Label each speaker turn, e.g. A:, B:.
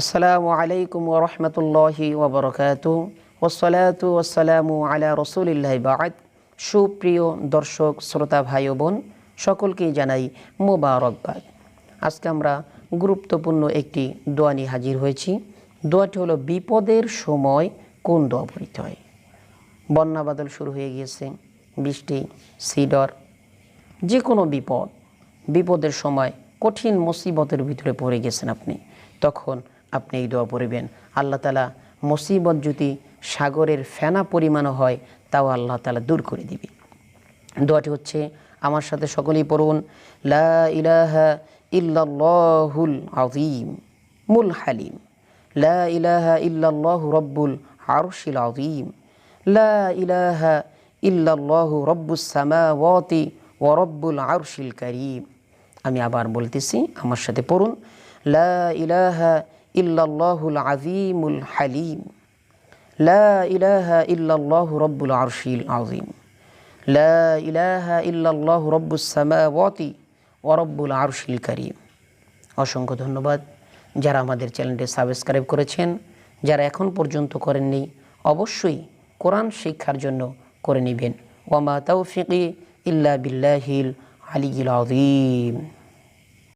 A: আসসালামু আলাইকুম ওরহমতুল্লাহি ওবরকাত ওসলাতু ওসালামু আলা রসুলিল্লাহ বাদ সুপ্রিয় দর্শক, শ্রোতা, ভাই বোন, সকলকেই জানাই মোবারকবাদ। আজকে আমরা গুরুত্বপূর্ণ একটি দোয়া নিয়ে হাজির হয়েছি। দোয়াটি হলো, বিপদের সময় কোন দোয়া পড়িতে হয়? বন্যা বাদল শুরু হয়ে গিয়েছে, বৃষ্টি, সিডর যে কোনো বিপদ, বিপদের সময় কঠিন মুসিবতের ভিতরে পড়ে গেছেন আপনি। তখন আপনি এই দোয়া পড়বেন। আল্লাহ তালা মুসিবত যদি সাগরের ফেনা পরিমাণও হয়, তাও আল্লাহ তালা দূর করে দিবে। দোয়াটি হচ্ছে, আমার সাথে সকলেই পড়ুন, লা আযীম, মুল হালিম। লা ইলাহা রব্বুল আরশিল আযীম। লা ইলাহা ইল্লাল্লাহু সামাওয়াতি ওয়া রব্বুল আরশিল কারীম। আমি আবার বলতেছি, আমার সাথে পড়ুন, লা ইলাহা ইল্লাল্লাহুল আযীমুল হালিম। লা ইলাহা ইল্লাল্লাহু রব্বুল আরশিল আযীম। লা ইলাহা ইল্লাল্লাহু রব্বুস সামাওয়াতি ওয়া রব্বুল আরশিল কারীম। অসংখ্য ধন্যবাদ যারা আমাদের চ্যানেলটি সাবস্ক্রাইব করেছেন। যারা এখন পর্যন্ত করেননি, অবশ্যই কোরআন শিক্ষার জন্য করে নেবেন। ওয়ামা তৌফিকি ইল্লা বিল্লাহিল আলিগিল আযীম।